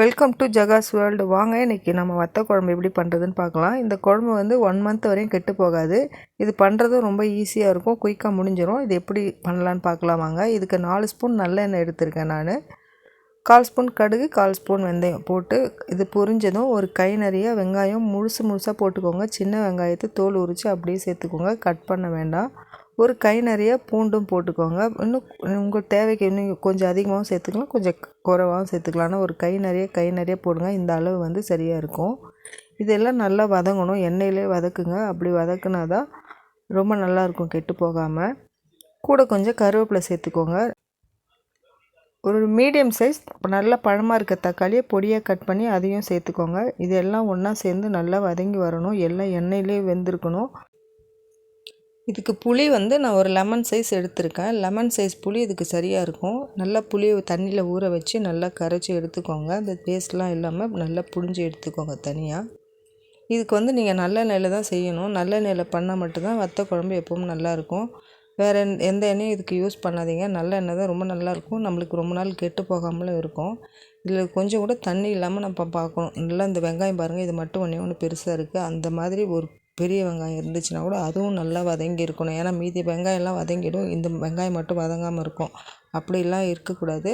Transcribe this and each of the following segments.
Welcome to ஜகாஸ் world வாங்க இன்றைக்கி நம்ம வத்த குழம்பு எப்படி பண்ணுறதுன்னு பார்க்கலாம். இந்த குழம்பு வந்து ஒன் மந்த் வரையும் கெட்டு போகாது. இது பண்ணுறதும் ரொம்ப ஈஸியாக இருக்கும். குயிக்காக முடிஞ்சிடும் இது எப்படி பண்ணலான்னு பார்க்கலாம் வாங்க. இதுக்கு நாலு ஸ்பூன் நல்லெண்ணெய் எடுத்திருக்கேன் நான். கால் ஸ்பூன் கடுகு கால் ஸ்பூன் வெந்தயம் போட்டு இது பொரிஞ்சதும் ஒரு கை நிறைய வெங்காயம் முழுசு முழுசாக போட்டுக்கோங்க. சின்ன வெங்காயத்தை தோல் உரித்து அப்படியே சேர்த்துக்கோங்க. கட் பண்ண வேண்டாம். ஒரு கை நிறைய பூண்டும் போட்டுக்கோங்க. இன்னும் உங்கள் தேவைக்கு இன்னும் கொஞ்சம் அதிகமாகவும் சேர்த்துக்கலாம் கொஞ்சம் குறைவாகவும் சேர்த்துக்கலாம் ஆனால் ஒரு கை நிறைய கை நிறைய போடுங்க. இந்த அளவு வந்து சரியாக இருக்கும். இதெல்லாம் நல்லா வதங்கணும். எண்ணெயிலே வதக்குங்க. அப்படி வதக்குனா தான் ரொம்ப நல்லாயிருக்கும் கெட்டு போகாமல் கூட கொஞ்சம் கருவேப்பிலை சேர்த்துக்கோங்க. ஒரு மீடியம் சைஸ் நல்ல பழமாக இருக்க தக்காளியை பொடியாக கட் பண்ணி அதையும் சேர்த்துக்கோங்க. இதெல்லாம் ஒன்றா சேர்ந்து நல்லா வதங்கி வரணும். எல்லாம் எண்ணெயிலே வெந்திருக்கணும். இதுக்கு புளி வந்து நான் ஒரு லெமன் சைஸ் எடுத்திருக்கேன். லெமன் சைஸ் புளி இதுக்கு சரியாக இருக்கும். நல்லா புளியை தண்ணியில் ஊற வச்சு நல்லா கரைச்சி எடுத்துக்கோங்க. அந்த பேஸ்ட்லாம் இல்லாமல் நல்லா புழிஞ்சு எடுத்துக்கோங்க தனியாக இதுக்கு வந்து நீங்கள் நல்ல நெல்லில் தான் செய்யணும். நல்ல நெல்லை பண்ணால் மட்டும்தான் வத்த குழம்பு எப்பவும் நல்லாயிருக்கும் வேறு எந்த எண்ணெயும் இதுக்கு யூஸ் பண்ணாதீங்க. நல்ல எண்ணெய் தான் ரொம்ப நல்லாயிருக்கும் நம்மளுக்கு ரொம்ப நாள் கெட்டு போகாமலும் இருக்கும். இதில் கொஞ்சம் கூட தண்ணி இல்லாமல் நம்ம பார்க்கணும் நல்லா இந்த வெங்காயம் பாருங்கள் இது மட்டும் ஒன்றே ஒன்று பெருசாக இருக்குது அந்த மாதிரி ஒரு பெரிய வெங்காயம் இருந்துச்சுன்னா கூட அதுவும் நல்லா வதங்கி இருக்கணும் ஏன்னா மீதி வெங்காயம்லாம் வதங்கிடும். இந்த வெங்காயம் மட்டும் வதங்காமல் இருக்கும். அப்படிலாம் இருக்கக்கூடாது.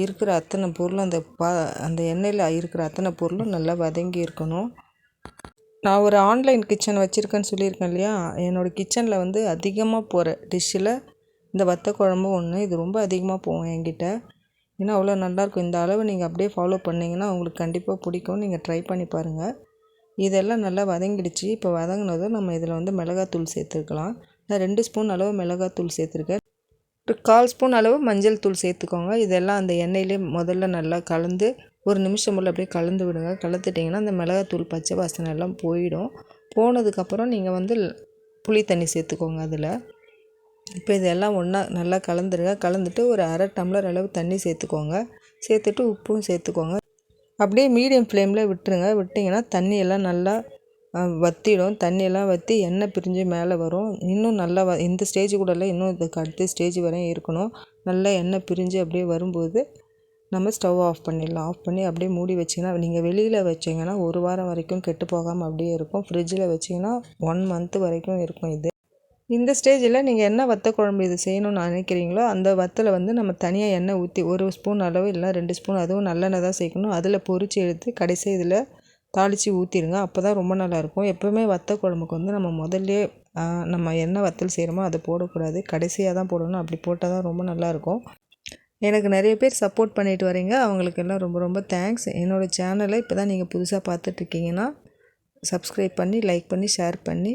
இருக்கிற அத்தனை பொருளும் அந்த பா அந்த எண்ணெயில் இருக்கிற அத்தனை பொருளும் நல்லா வதங்கி இருக்கணும் நான் ஒரு ஆன்லைன் கிச்சன் வச்சுருக்கேன்னு சொல்லியிருக்கேன் இல்லையா? என்னோடய கிச்சனில் வந்து அதிகமாக போகிற டிஷ்ஷில் இந்த வத்த குழம்பு ஒன்று இது ரொம்ப அதிகமாக போகும் என்கிட்ட. ஏன்னா அவ்வளோ நல்லாயிருக்கும். இந்த அளவு நீங்கள் அப்படியே ஃபாலோ பண்ணிங்கன்னா உங்களுக்கு கண்டிப்பாக பிடிக்கும் நீங்கள் ட்ரை பண்ணி பாருங்கள் இதெல்லாம் நல்லா வதங்கிடுச்சு. இப்போ வதங்கினதும் நம்ம இதில் வந்து மிளகாத்தூள் சேர்த்துக்கலாம். நான் ரெண்டு ஸ்பூன் அளவு மிளகாத்தூள் சேர்த்துருக்கேன். ஒரு கால் ஸ்பூன் அளவு மஞ்சள் தூள் சேர்த்துக்கோங்க. இதெல்லாம் அந்த எண்ணெயிலே முதல்ல நல்லா கலந்து ஒரு நிமிஷம் போல் அப்படியே கலந்து விடுங்க. கலந்துட்டிங்கன்னா அந்த மிளகாத்தூள் பச்சை வாசனை எல்லாம் போயிடும். போனதுக்கப்புறம் நீங்கள் வந்து புளி தண்ணி சேர்த்துக்கோங்க அதில். இப்போ இதெல்லாம் ஒன்றா நல்லா கலந்துருங்க. கலந்துட்டு ஒரு அரை டம்ளர் அளவு தண்ணி சேர்த்துக்கோங்க. சேர்த்துட்டு உப்பும் சேர்த்துக்கோங்க. அப்படியே மீடியம் ஃப்ளேமில் விட்டுருங்க. விட்டிங்கன்னா தண்ணியெல்லாம் நல்லா வற்றிடும் தண்ணியெல்லாம் வற்றி எண்ணெய் பிரிஞ்சு மேலே வரும். இன்னும் நல்லா வ இந்த ஸ்டேஜ் கூட இல்லை. இன்னும் இதுக்கு அடுத்த ஸ்டேஜ் வரையும் இருக்கணும். நல்லா எண்ணெய் பிரிஞ்சு அப்படியே வரும்போது நம்ம ஸ்டவ் ஆஃப் பண்ணிடலாம். ஆஃப் பண்ணி அப்படியே மூடி வச்சிங்கன்னா நீங்கள் வெளியில் வச்சிங்கன்னா ஒரு வாரம் வரைக்கும் கெட்டு போகாமல் அப்படியே இருக்கும். ஃப்ரிட்ஜில் வச்சிங்கன்னா ஒன் மந்த் வரைக்கும் இருக்கும் இது. இந்த ஸ்டேஜில் நீங்கள் என்ன வத்த குழம்பு இது செய்யணும்னு நினைக்கிறீங்களோ அந்த வத்தலை வந்து நம்ம தனியாக எண்ணெய் ஊற்றி ஒரு ஸ்பூன் அளவு இல்லை ரெண்டு ஸ்பூன் அதுவும் நல்லெண்ணெய் தான் சேர்க்கணும். அதில் பொறிச்சு எடுத்து கடைசி இதில் தாளித்து ஊற்றிடுங்க அப்போ தான் ரொம்ப நல்லாயிருக்கும் எப்போவுமே வத்த குழம்புக்கு வந்து நம்ம முதல்லே நம்ம என்ன வத்தல் செய்கிறோமோ அதை போடக்கூடாது. கடைசியாக தான் போடணும். அப்படி போட்டால் தான் ரொம்ப நல்லாயிருக்கும் எனக்கு நிறைய பேர் சப்போர்ட் பண்ணிட்டு வரீங்க. அவங்களுக்கெல்லாம் ரொம்ப ரொம்ப தேங்க்ஸ் என்னோடய சேனலை இப்போ தான் நீங்கள் புதுசாக பார்த்துட்ருக்கீங்கன்னா சப்ஸ்கிரைப் பண்ணி லைக் பண்ணி ஷேர் பண்ணி